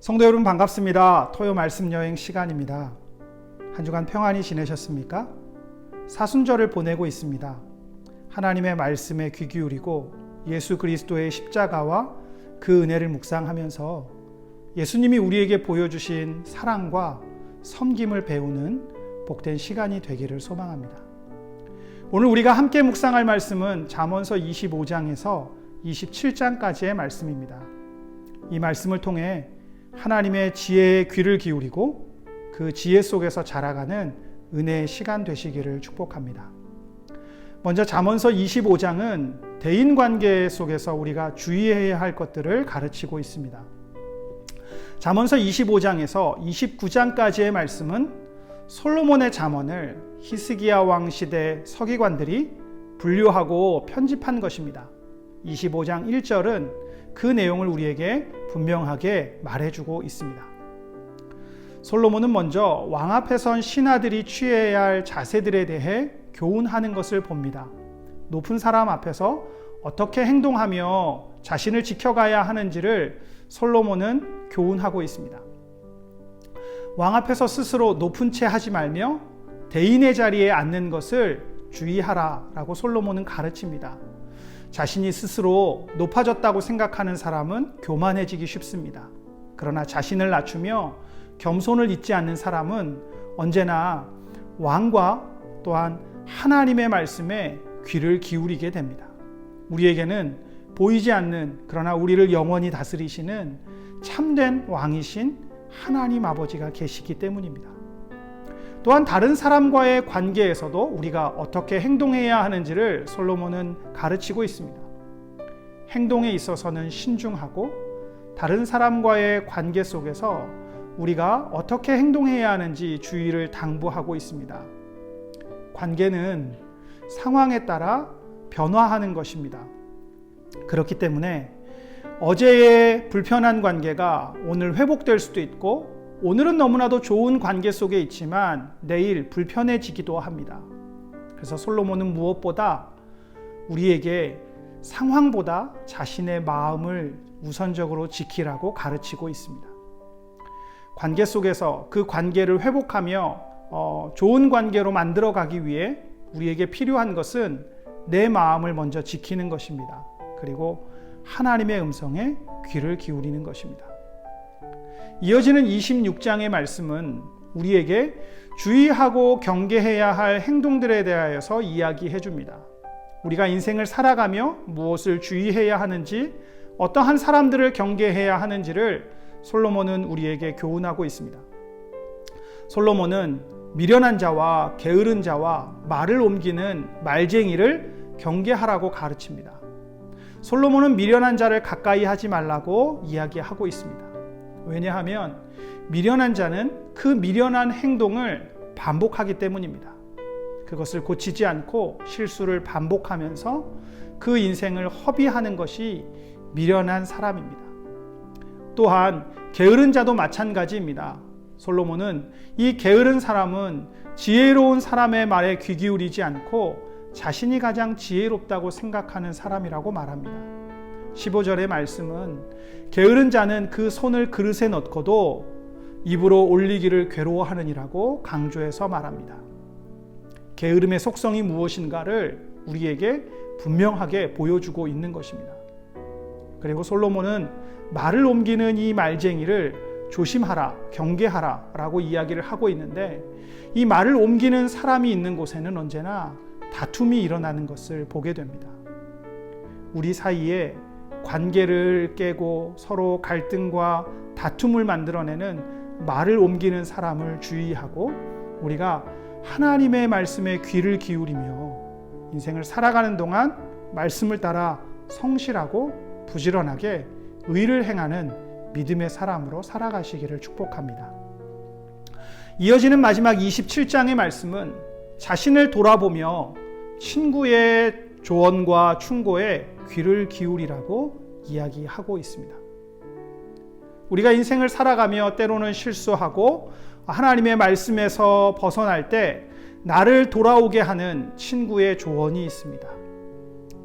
성도 여러분 반갑습니다. 토요 말씀 여행 시간입니다. 한 주간 평안히 지내셨습니까? 사순절을 보내고 있습니다. 하나님의 말씀에 귀 기울이고 예수 그리스도의 십자가와 그 은혜를 묵상하면서 예수님이 우리에게 보여주신 사랑과 섬김을 배우는 복된 시간이 되기를 소망합니다. 오늘 우리가 함께 묵상할 말씀은 잠언서 25장에서 27장까지의 말씀입니다. 이 말씀을 통해 하나님의 지혜에 귀를 기울이고 그 지혜 속에서 자라가는 은혜의 시간 되시기를 축복합니다. 먼저 잠언서 25장은 대인 관계 속에서 우리가 주의해야 할 것들을 가르치고 있습니다. 잠언서 25장에서 29장까지의 말씀은 솔로몬의 잠언을 히스기야 왕 시대 서기관들이 분류하고 편집한 것입니다. 25장 1절은 그 내용을 우리에게 분명하게 말해주고 있습니다. 솔로몬은 먼저 왕 앞에 선 신하들이 취해야 할 자세들에 대해 교훈하는 것을 봅니다. 높은 사람 앞에서 어떻게 행동하며 자신을 지켜가야 하는지를 솔로몬은 교훈하고 있습니다. 왕 앞에서 스스로 높은 채 하지 말며 대인의 자리에 앉는 것을 주의하라 라고 솔로몬은 가르칩니다. 자신이 스스로 높아졌다고 생각하는 사람은 교만해지기 쉽습니다. 그러나 자신을 낮추며 겸손을 잊지 않는 사람은 언제나 왕과 또한 하나님의 말씀에 귀를 기울이게 됩니다. 우리에게는 보이지 않는 그러나 우리를 영원히 다스리시는 참된 왕이신 하나님 아버지가 계시기 때문입니다. 또한 다른 사람과의 관계에서도 우리가 어떻게 행동해야 하는지를 솔로몬은 가르치고 있습니다. 행동에 있어서는 신중하고 다른 사람과의 관계 속에서 우리가 어떻게 행동해야 하는지 주의를 당부하고 있습니다. 관계는 상황에 따라 변화하는 것입니다. 그렇기 때문에 어제의 불편한 관계가 오늘 회복될 수도 있고 오늘은 너무나도 좋은 관계 속에 있지만 내일 불편해지기도 합니다. 그래서 솔로몬은 무엇보다 우리에게 상황보다 자신의 마음을 우선적으로 지키라고 가르치고 있습니다. 관계 속에서 그 관계를 회복하며 어, 좋은 관계로 만들어 가기 위해 우리에게 필요한 것은 내 마음을 먼저 지키는 것입니다. 그리고 하나님의 음성에 귀를 기울이는 것입니다. 이어지는 26장의 말씀은 우리에게 주의하고 경계해야 할 행동들에 대하여서 이야기해 줍니다. 우리가 인생을 살아가며 무엇을 주의해야 하는지, 어떠한 사람들을 경계해야 하는지를 솔로몬은 우리에게 교훈하고 있습니다. 솔로몬은 미련한 자와 게으른 자와 말을 옮기는 말쟁이를 경계하라고 가르칩니다. 솔로몬은 미련한 자를 가까이 하지 말라고 이야기하고 있습니다. 왜냐하면 미련한 자는 그 미련한 행동을 반복하기 때문입니다. 그것을 고치지 않고 실수를 반복하면서 그 인생을 허비하는 것이 미련한 사람입니다. 또한 게으른 자도 마찬가지입니다. 솔로몬은 이 게으른 사람은 지혜로운 사람의 말에 귀 기울이지 않고 자신이 가장 지혜롭다고 생각하는 사람이라고 말합니다. 15절의 말씀은 게으른 자는 그 손을 그릇에 넣고도 입으로 올리기를 괴로워하느니라고 강조해서 말합니다. 게으름의 속성이 무엇인가를 우리에게 분명하게 보여주고 있는 것입니다. 그리고 솔로몬은 말을 옮기는 이 말쟁이를 조심하라, 경계하라 라고 이야기를 하고 있는데 이 말을 옮기는 사람이 있는 곳에는 언제나 다툼이 일어나는 것을 보게 됩니다. 우리 사이에 관계를 깨고 서로 갈등과 다툼을 만들어내는 말을 옮기는 사람을 주의하고 우리가 하나님의 말씀에 귀를 기울이며 인생을 살아가는 동안 말씀을 따라 성실하고 부지런하게 의를 행하는 믿음의 사람으로 살아가시기를 축복합니다. 이어지는 마지막 27장의 말씀은 자신을 돌아보며 친구의 조언과 충고에 귀를 기울이라고 이야기하고 있습니다. 우리가 인생을 살아가며 때로는 실수하고 하나님의 말씀에서 벗어날 때 나를 돌아오게 하는 친구의 조언이 있습니다.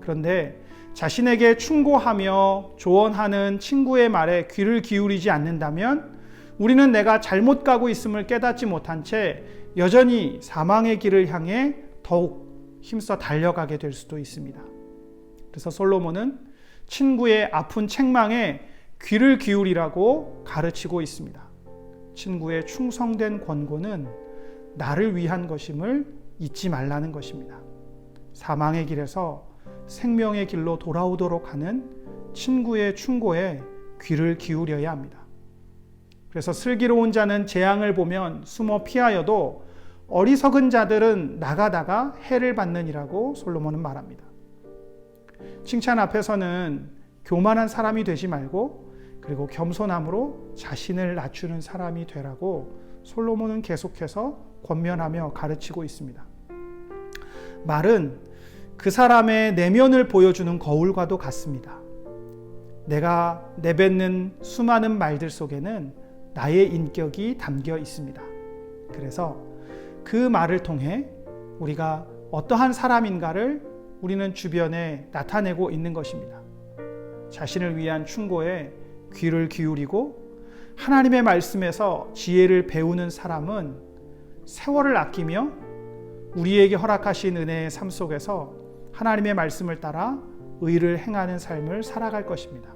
그런데 자신에게 충고하며 조언하는 친구의 말에 귀를 기울이지 않는다면 우리는 내가 잘못 가고 있음을 깨닫지 못한 채 여전히 사망의 길을 향해 더욱 힘써 달려가게 될 수도 있습니다. 그래서 솔로몬은 친구의 아픈 책망에 귀를 기울이라고 가르치고 있습니다. 친구의 충성된 권고는 나를 위한 것임을 잊지 말라는 것입니다. 사망의 길에서 생명의 길로 돌아오도록 하는 친구의 충고에 귀를 기울여야 합니다. 그래서 슬기로운 자는 재앙을 보면 숨어 피하여도 어리석은 자들은 나가다가 해를 받느니라고 솔로몬은 말합니다. 칭찬 앞에서는 교만한 사람이 되지 말고 그리고 겸손함으로 자신을 낮추는 사람이 되라고 솔로몬은 계속해서 권면하며 가르치고 있습니다. 말은 그 사람의 내면을 보여주는 거울과도 같습니다. 내가 내뱉는 수많은 말들 속에는 나의 인격이 담겨 있습니다. 그래서 그 말을 통해 우리가 어떠한 사람인가를 우리는 주변에 나타내고 있는 것입니다. 자신을 위한 충고에 귀를 기울이고 하나님의 말씀에서 지혜를 배우는 사람은 세월을 아끼며 우리에게 허락하신 은혜의 삶 속에서 하나님의 말씀을 따라 의를 행하는 삶을 살아갈 것입니다.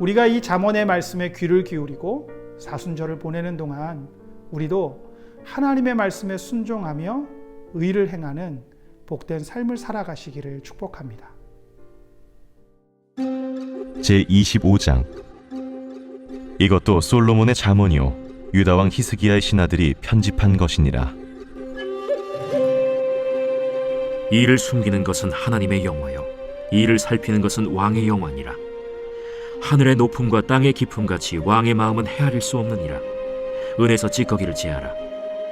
우리가 이 잠언의 말씀에 귀를 기울이고 사순절을 보내는 동안 우리도 하나님의 말씀에 순종하며 의를 행하는 복된 삶을 살아가시기를 축복합니다. 제 25장. 이것도 솔로몬의 잠언이요. 유다 왕 히스기야의 신하들이 편집한 것이니라. 이를 숨기는 것은 하나님의 영화요. 이를 살피는 것은 왕의 영화니라. 하늘의 높음과 땅의 깊음 같이 왕의 마음은 헤아릴 수 없느니라. 은에서 찌꺼기를 제하라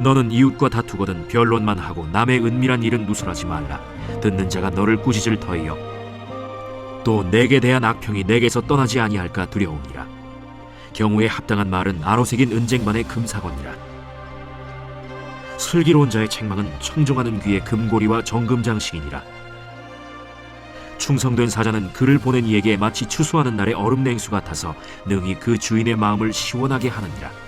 너는 이웃과 다투거든 변론만 하고 남의 은밀한 일은 누설하지 말라. 듣는 자가 너를 꾸짖을 터이요. 또 내게 대한 악평이 내게서 떠나지 아니할까 두려우니라. 경우에 합당한 말은 아로새긴 은쟁반의 금사건이라. 슬기로운 자의 책망은 청종하는 귀의 금고리와 정금 장식이니라. 충성된 사자는 그를 보낸 이에게 마치 추수하는 날의 얼음 냉수 같아서 능히 그 주인의 마음을 시원하게 하느니라.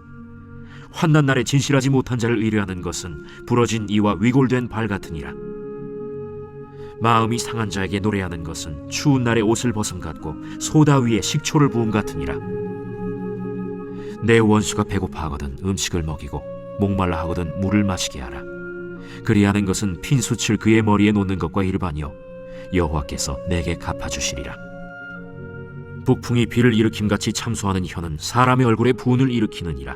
환난 날에 진실하지 못한 자를 의뢰하는 것은 부러진 이와 위골된 발 같으니라. 마음이 상한 자에게 노래하는 것은 추운 날에 옷을 벗음 같고 소다 위에 식초를 부음 같으니라. 내 원수가 배고파하거든 음식을 먹이고 목말라 하거든 물을 마시게 하라. 그리하는 것은 핀수칠 그의 머리에 놓는 것과 일반이요 여호와께서 내게 갚아주시리라. 북풍이 비를 일으킴 같이 참소하는 혀는 사람의 얼굴에 분을 일으키느니라.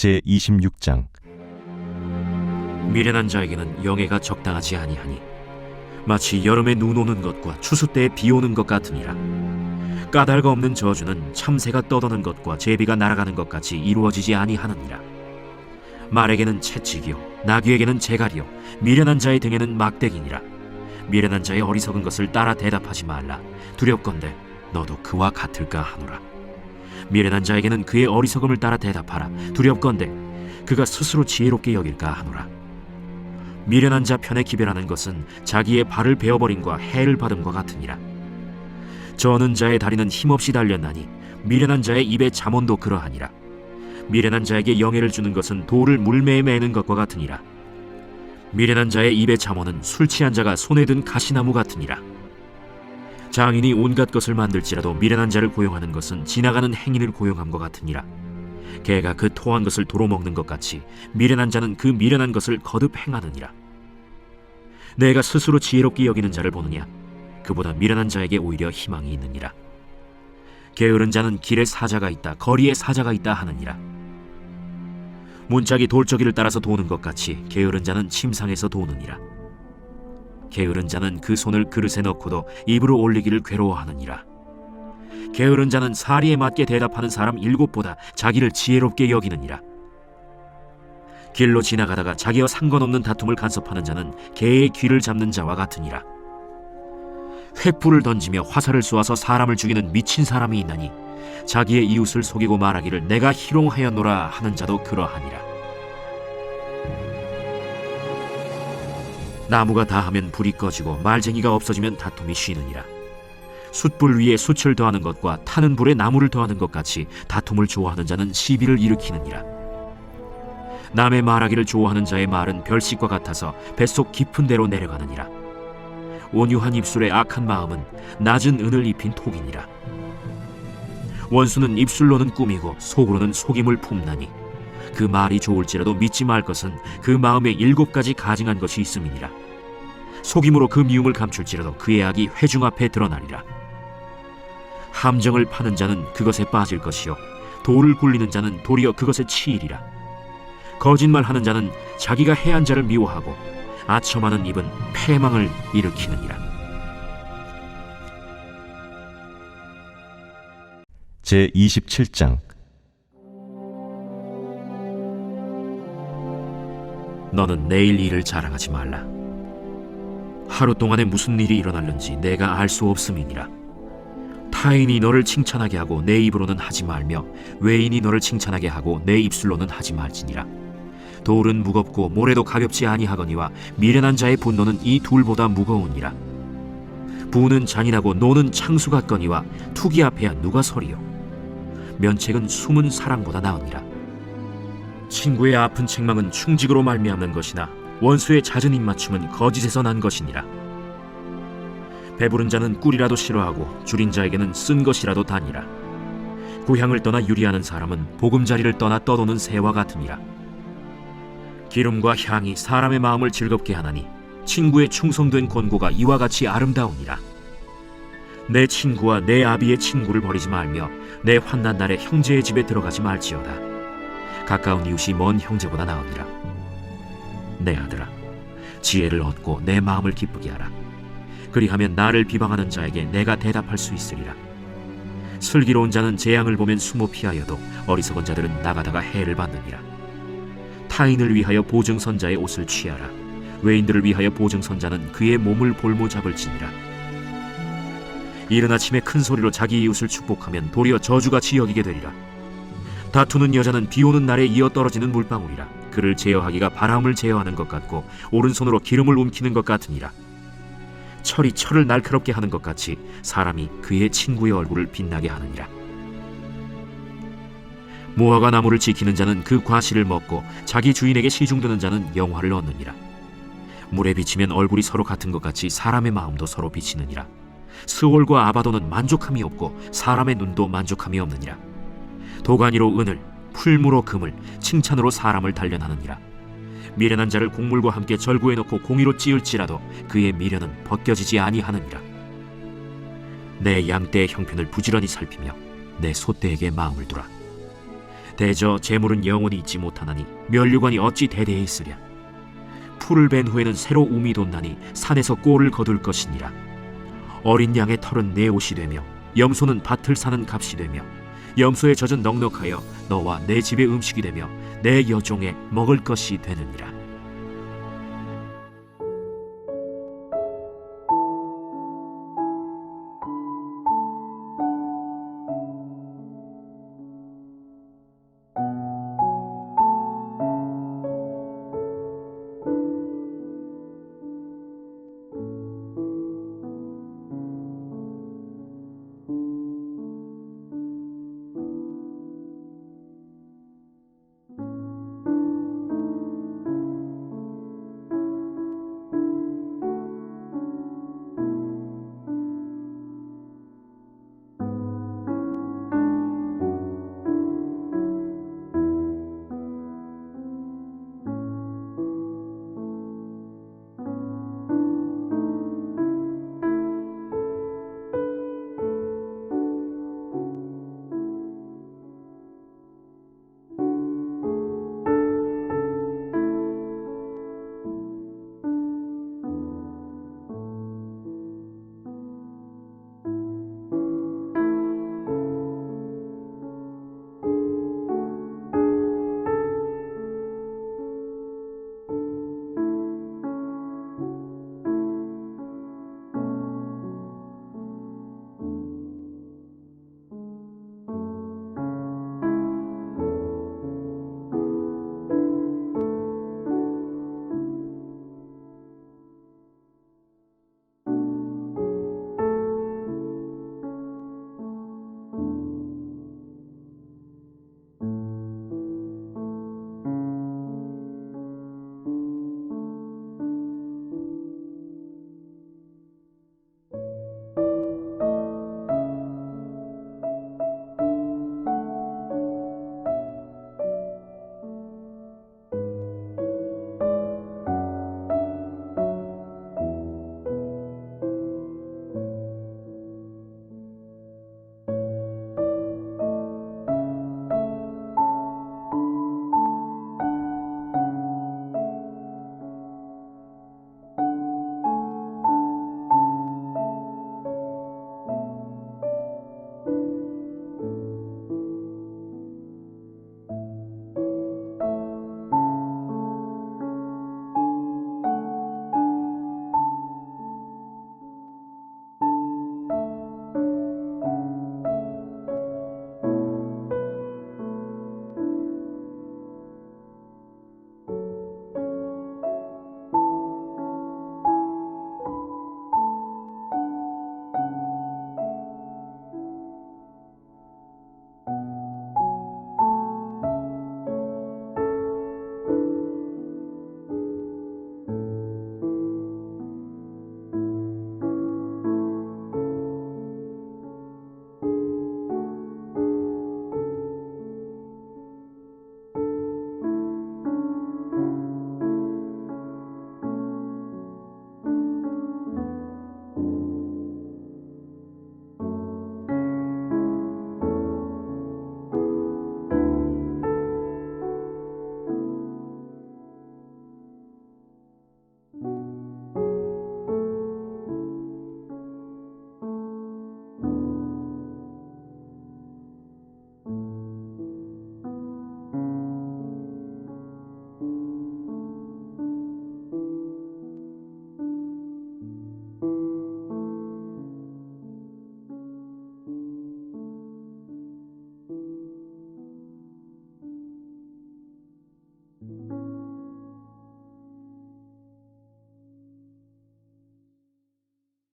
제 26장 미련한 자에게는 영예가 적당하지 아니하니 마치 여름에 눈 오는 것과 추수 때에 비 오는 것 같으니라 까닭 없는 저주는 참새가 떠도는 것과 제비가 날아가는 것 같이 이루어지지 아니하느니라. 말에게는 채찍이요, 나귀에게는 재갈이요, 미련한 자의 등에는 막대기니라. 미련한 자의 어리석은 것을 따라 대답하지 말라. 두렵건대 너도 그와 같을까 하노라. 미련한 자에게는 그의 어리석음을 따라 대답하라. 두렵건대 그가 스스로 지혜롭게 여길까 하노라. 미련한 자 편에 기별하는 것은 자기의 발을 베어버림과 해를 받음과 같으니라. 저는 자의 다리는 힘없이 달렸나니 미련한 자의 입에 잠언도 그러하니라. 미련한 자에게 영예를 주는 것은 돌을 물매에 매는 것과 같으니라. 미련한 자의 입에 잠언은 술 취한 자가 손에 든 가시나무 같으니라. 장인이 온갖 것을 만들지라도 미련한 자를 고용하는 것은 지나가는 행인을 고용함과 같으니라. 개가 그 토한 것을 도로 먹는 것 같이 미련한 자는 그 미련한 것을 거듭 행하느니라. 내가 스스로 지혜롭게 여기는 자를 보느냐? 그보다 미련한 자에게 오히려 희망이 있느니라. 게으른 자는 길에 사자가 있다, 거리에 사자가 있다 하느니라. 문짝이 돌저기를 따라서 도는 것 같이 게으른 자는 침상에서 도느니라. 게으른 자는 그 손을 그릇에 넣고도 입으로 올리기를 괴로워하느니라. 게으른 자는 사리에 맞게 대답하는 사람 일곱보다 자기를 지혜롭게 여기느니라. 길로 지나가다가 자기와 상관없는 다툼을 간섭하는 자는 개의 귀를 잡는 자와 같으니라. 횃불을 던지며 화살을 쏘아서 사람을 죽이는 미친 사람이 있나니 자기의 이웃을 속이고 말하기를 내가 희롱하였노라 하는 자도 그러하니라. 나무가 다하면 불이 꺼지고 말쟁이가 없어지면 다툼이 쉬느니라. 숯불 위에 숯을 더하는 것과 타는 불에 나무를 더하는 것 같이 다툼을 좋아하는 자는 시비를 일으키느니라. 남의 말하기를 좋아하는 자의 말은 별식과 같아서 뱃속 깊은 데로 내려가느니라. 온유한 입술의 악한 마음은 낮은 은을 입힌 톡이니라. 원수는 입술로는 꾸미고 속으로는 속임을 품나니 그 말이 좋을지라도 믿지 말 것은 그 마음에 일곱 가지 가증한 것이 있음이니라. 속임으로 그 미움을 감출지라도 그의 악이 회중 앞에 드러나리라. 함정을 파는 자는 그것에 빠질 것이요 돌을 굴리는 자는 도리어 그것에 치이리라. 거짓말하는 자는 자기가 해한 자를 미워하고 아첨하는 입은 패망을 일으키느니라. 제 27장 너는 내일 일을 자랑하지 말라. 하루 동안에 무슨 일이 일어날는지 내가 알 수 없음이니라. 타인이 너를 칭찬하게 하고 내 입으로는 하지 말며 외인이 너를 칭찬하게 하고 내 입술로는 하지 말지니라. 돌은 무겁고 모래도 가볍지 아니하거니와 미련한 자의 분노는 이 둘보다 무거우니라. 부는 잔인하고 노는 창수 같거니와 투기 앞에야 누가 서리요. 면책은 숨은 사랑보다 나으니라. 친구의 아픈 책망은 충직으로 말미암는 것이나 원수의 잦은 입맞춤은 거짓에서 난 것이니라. 배부른 자는 꿀이라도 싫어하고 줄인 자에게는 쓴 것이라도 다니라. 고향을 떠나 유리하는 사람은 보금자리를 떠나 떠도는 새와 같으니라. 기름과 향이 사람의 마음을 즐겁게 하나니 친구의 충성된 권고가 이와 같이 아름다우니라. 내 친구와 내 아비의 친구를 버리지 말며 내 환난 날에 형제의 집에 들어가지 말지어다. 가까운 이웃이 먼 형제보다 나으니라. 내 아들아, 지혜를 얻고 내 마음을 기쁘게 하라. 그리하면 나를 비방하는 자에게 내가 대답할 수 있으리라. 슬기로운 자는 재앙을 보면 숨어 피하여도 어리석은 자들은 나가다가 해를 받느니라. 타인을 위하여 보증선자의 옷을 취하라. 외인들을 위하여 보증선자는 그의 몸을 볼모 잡을지니라. 이른 아침에 큰 소리로 자기 이웃을 축복하면 도리어 저주같이 여기게 되리라. 다투는 여자는 비 오는 날에 이어 떨어지는 물방울이라. 그를 제어하기가 바람을 제어하는 것 같고 오른손으로 기름을 움키는 것 같으니라. 철이 철을 날카롭게 하는 것 같이 사람이 그의 친구의 얼굴을 빛나게 하느니라. 무화과 나무를 지키는 자는 그 과실을 먹고 자기 주인에게 시중드는 자는 영화를 얻느니라. 물에 비치면 얼굴이 서로 같은 것 같이 사람의 마음도 서로 비치느니라. 스올과 아바도는 만족함이 없고 사람의 눈도 만족함이 없느니라. 도가니로 은을, 풀무로 금을, 칭찬으로 사람을 단련하느니라. 미련한 자를 곡물과 함께 절구해 놓고 공의로 찌을지라도 그의 미련은 벗겨지지 아니하느니라. 내 양떼의 형편을 부지런히 살피며 내 소떼에게 마음을 두라. 대저 재물은 영원히 있지 못하나니 면류관이 어찌 대대에 있으랴. 풀을 벤 후에는 새로 움이 돋나니 산에서 꼴을 거둘 것이니라. 어린 양의 털은 내 옷이 되며 염소는 밭을 사는 값이 되며 염소의 젖은 넉넉하여 너와 내 집의 음식이 되며 내 여종의 먹을 것이 되느니라